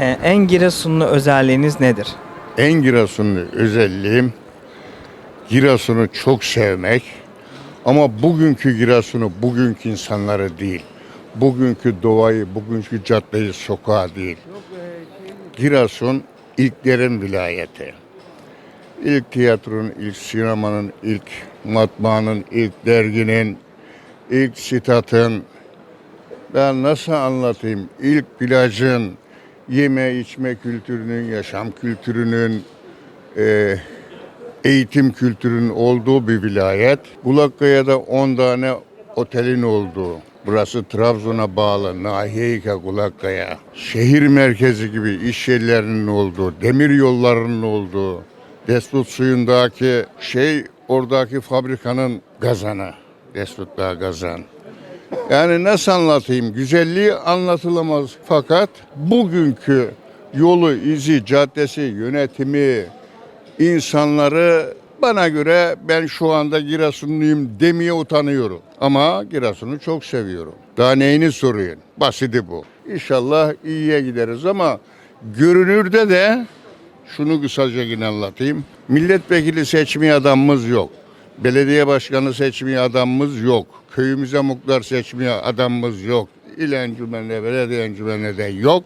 Ee, en Giresunlu özelliğiniz nedir? En Giresunlu özelliğim Giresun'u çok sevmek. Ama bugünkü Giresun'u bugünkü insanları değil. Bugünkü doğayı, bugünkü caddeyi, sokağı değil. Giresun ilklerin vilayeti. İlk tiyatronun, ilk sinemanın, ilk matbaanın, ilk derginin, ilk sitatın, ben nasıl anlatayım? İlk plajın, yeme içme kültürünün, yaşam kültürünün, e, eğitim kültürünün olduğu bir vilayet. Bulakkaya'da 10 tane otelin olduğu, burası Trabzon'a bağlı Nahiyeyka Bulakkaya. Şehir merkezi gibi iş yerlerinin olduğu, demir yollarının olduğu, Deslut suyundaki şey oradaki fabrikanın gazanı. Deslut Dağı gazan. Yani nasıl anlatayım? Güzelliği anlatılamaz fakat bugünkü yolu, izi, caddesi, yönetimi, insanları bana göre ben şu anda Giresunluyum demeye utanıyorum. Ama Giresun'u çok seviyorum. Daha neyini soruyun? Basiti bu. İnşallah iyiye gideriz ama görünürde de şunu kısaca yine anlatayım. Milletvekili seçmeye adamımız yok. Belediye başkanı seçmeye adamımız yok. Köyümüze muhtar seçmeye adamımız yok. İl encümenine, belediye encümenine de yok.